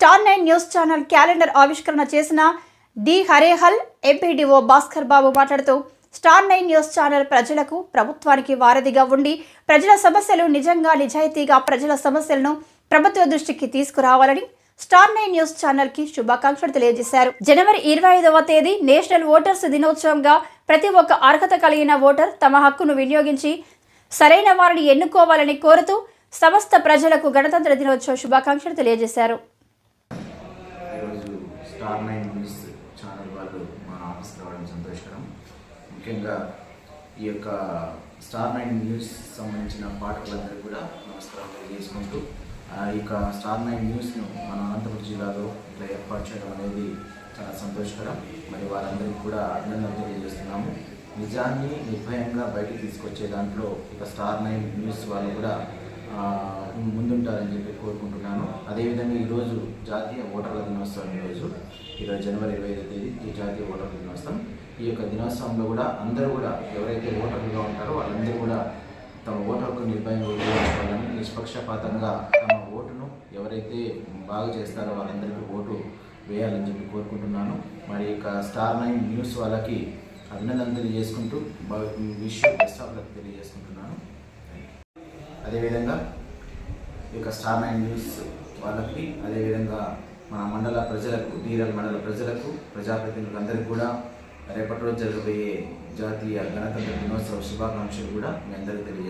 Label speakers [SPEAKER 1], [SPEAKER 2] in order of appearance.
[SPEAKER 1] Star nine news channel calendar ఆవిష్కరణ చేసిన D Harehal MPDO Bhaskar Babu మాట్లాడుతూ స్టార్ నైన్ న్యూస్ ఛానల్ ప్రజలకు ప్రభుత్వానికి వారధిగా ఉండి ప్రజల సమస్యలు నిజంగా నిజాయితీగా ప్రజల సమస్యలను ప్రభుత్వ దృష్టికి తీసుకురావాలని స్టార్ నైన్ న్యూస్ ఛానల్కి శుభాకాంక్షలు తెలియజేశారు. జనవరి ఇరవై ఐదవ తేదీ నేషనల్ ఓటర్స్ దినోత్సవంగా ప్రతి ఒక్క అర్హత కలిగిన ఓటర్ తమ హక్కును వినియోగించి సరైన వారిని ఎన్నుకోవాలని కోరుతూ సమస్త ప్రజలకు గణతంత్ర దినోత్సవ శుభాకాంక్షలు తెలియజేశారు.
[SPEAKER 2] స్టార్ నైన్ న్యూస్ ఛానల్ వాళ్ళు మా ఆఫీస్కి రావడం సంతోషకరం. ముఖ్యంగా ఈ యొక్క స్టార్ నైన్ న్యూస్ సంబంధించిన పాఠకులందరికీ కూడా నమస్కారం తెలియజేసుకుంటూ ఆ యొక్క స్టార్ నైన్ న్యూస్ను మన అనంతపురం జిల్లాలో ఇట్లా ఏర్పాటు చేయడం అనేది చాలా సంతోషకరం. మరి వారందరికీ కూడా అభినందనలు తెలియజేస్తున్నాము. నిజాన్ని నిర్భయంగా బయటకు తీసుకొచ్చే దాంట్లో ఇక స్టార్ నైన్ న్యూస్ వాళ్ళు కూడా ముందుంటారని చెప్పి కోరుకుంటున్నాను. అదేవిధంగా ఈరోజు జాతీయ ఓటర్ల దినోత్సవం ఈరోజు. ఈరోజు జనవరి ఇరవై ఐదో తేదీ ఈ జాతీయ ఓటర్ల దినోత్సవం. ఈ యొక్క దినోత్సవంలో కూడా అందరూ కూడా ఎవరైతే ఓటర్లుగా ఉంటారో వాళ్ళందరూ కూడా తమ ఓటు హక్కు నిర్భయంగా ఉపయోగించుకోవాలని నిష్పక్షపాతంగా తమ ఓటును ఎవరైతే బాగు చేస్తారో వాళ్ళందరికీ ఓటు వేయాలని చెప్పి కోరుకుంటున్నాను. మరి ఇక స్టార్ నైన్ న్యూస్ వాళ్ళకి అభినందనలు తెలియజేసుకుంటూ విష్ బెస్ట్ ఆఫ్ లక్ తెలియజేసుకుంటున్నాను. అదేవిధంగా ఈ యొక్క స్టార్ నైన్ న్యూస్ వాళ్ళకి అదేవిధంగా మన మండల ప్రజలకు డీరల్ మండల ప్రజలకు ప్రజాప్రతినిధులందరికీ కూడా రేపటి రోజు జరగబోయే జాతీయ గణతంత్ర దినోత్సవ శుభాకాంక్షలు కూడా మీ అందరికీ తెలియజేస్తాను